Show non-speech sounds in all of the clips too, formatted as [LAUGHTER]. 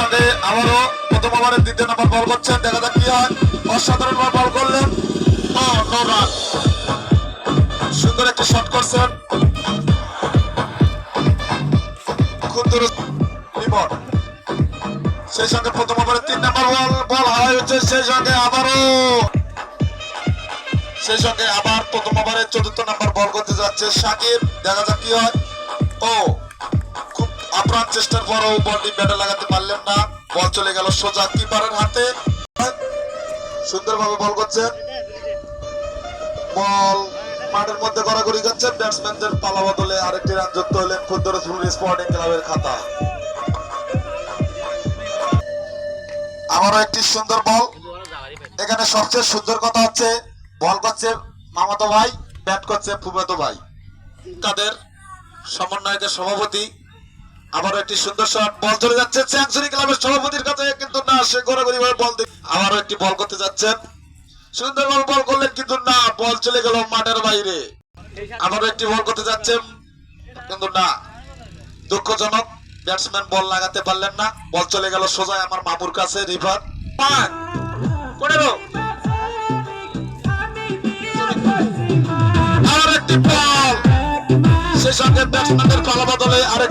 সঙ্গে আবারও প্রথম ওভারের দ্বিতীয় নম্বর বল করছেন। দেখা যাক কি হয়। অসাধারণ বল করলেন। ও সুন্দর একটি শট করছেন। খুব রিপোর্ট সেই সঙ্গে প্রথম ওভারের তিন নম্বর বল বল হারাই হচ্ছে। সেই সঙ্গে আবারও। সেই সঙ্গে আবার প্রথম ওভারের চতুর্থ নম্বর বল করতে যাচ্ছে সাকিব দেখা যাক কি হয়। ও আপ্রাণ চেষ্টার পরও বলটি ব্যাটে লাগাতে পারলেন না। বল চলে গেল সোজা কিপারের হাতে। সুন্দরভাবে বল করছেন বল মাঠের মধ্যে গড়াগড়ি যাচ্ছে ব্যাটসম্যানদের পালা বদলে আরেকটি রান যুক্ত হলেন ক্ষুদ্র স্পোর্টিং ক্লাবের খাতা। আবারও একটি সুন্দর বল। এখানে সবচেয়ে সুন্দর কথা হচ্ছে, বল করছে মামাতো ভাই, ব্যাট করছে ফুফাতো ভাই। তাদের সমন্বয়কের সভাপতি আবারও একটি সুন্দর শট, বল চলে যাচ্ছে চ্যাংসুরি ক্লাবের সভাপতির কাছে, কিন্তু না, সে গড়াগড়ি ভাবে বল দিক আবারও একটি বল করতে যাচ্ছেন। সুন্দর বল করলেন, কিন্তু না, বল চলে গেল মাঠের বাইরে। আবারও একটি বল করতে যাচ্ছেন, কিন্তু না। দুঃখজনক, ব্যাটসম্যান বল লাগাতে পারলেন না। বল চলে গেল সোজা আমার মামুর কাছে, রিভার। পাঁচ পনেরো আর একটি বল। সেই সঙ্গে ব্যাটসম্যানের পালা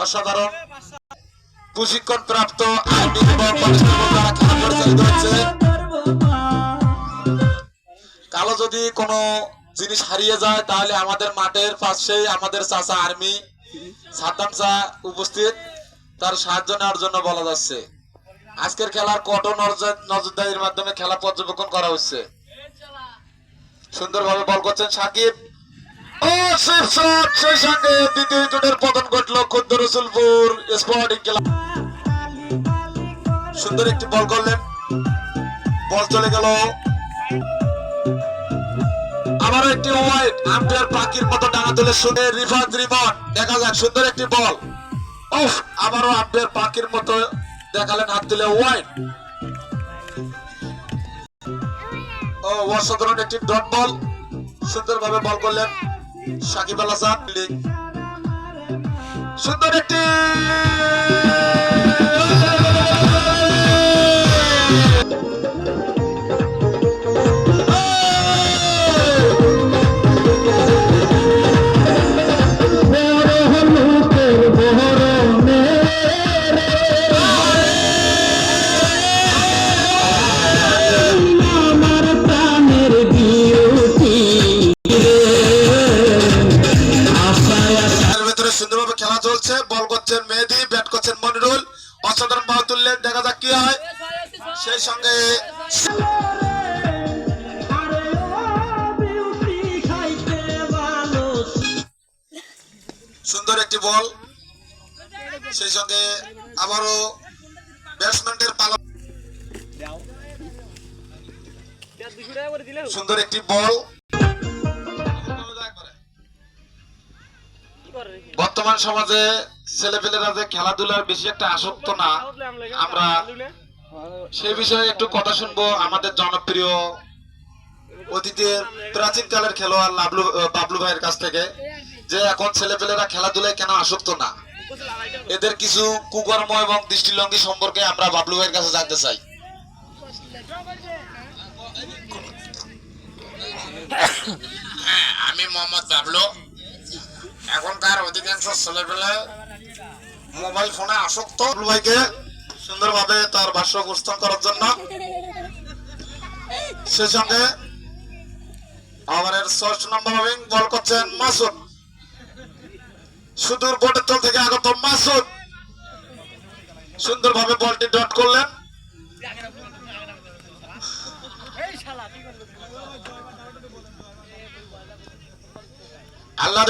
অসাধারণ। প্রশিক্ষণ প্রাপ্ত কালো যদি কোনো জিনিস হারিয়ে যায়, তাহলে আমাদের মাঠের পাশেই আমাদের চাচা আর্মি সাদ্দাম শাহ উপস্থিত। তার সাহায্য নেওয়ার জন্য বলা যাচ্ছে। আজকের খেলার কঠোর নজর- নজরদারির মাধ্যমে খেলা পর্যবেক্ষণ করা হচ্ছে। সুন্দরভাবে বল করছেন সাকিব। সেই সঙ্গে দ্বিতীয় উইকেটের পতন ঘটলো ক্ষুদ্র রসুলপুর সুন্দর একটি বল করলেন। বল চলে গেল। আবারও একটি ওয়াইড, আম্পায়ার পাখির মতো ডানা তুলে শুনে রিফাত রিমন দেখা যাক, সুন্দর একটি বল। উফ, আবারও আম্পায়ার পাখির মতো দেখালেন হাত তুলে ওয়াইড। ও, অসাধারণ একটি ডট বল। সুন্দরভাবে বল করলেন। সাকিব আল হাসান। সুন্দর একটি বল তুললেন দেখা যাক কি হয়। সেই সঙ্গে সুন্দর একটি বল। সেই সঙ্গে আবারও ব্যাটসম্যানদের পালা সুন্দর একটি বল। বর্তমান সমাজে ছেলেপেলেরা যে খেলাধুলার বেশি একটা আসক্ত না, আমরা সেই বিষয়ে একটু কথা শুনব আমাদের জনপ্রিয় অতীতের প্রাচীন কালের খেলোয়াড় লাবলু বাবলু ভাইয়ের কাছ থেকে, যে এখন ছেলেপেলেরা খেলাধুলায় কেন আসক্ত না? এদের কিছু কুকর্ম এবং দৃষ্টিভঙ্গি সম্পর্কে আমরা বাবলু ভাইয়ের কাছে জানতে চাই। [COUGHS] আমি মোহাম্মদ বাবলু। এখনকার অধিকাংশ ছেলেপেলে মোবাইল ফোনে আসক্ত। ভাইকে সুন্দরভাবে তার ভাষ্য উপস্থাপন করার জন্য। সে সঙ্গে আমাদের ষষ্ঠ নম্বর ওভিং বল করছেন মাসুদ। সুদূর তল থেকে আগত মাসুদ। সুন্দরভাবে বলটি ডট করলেন। আল্লাহ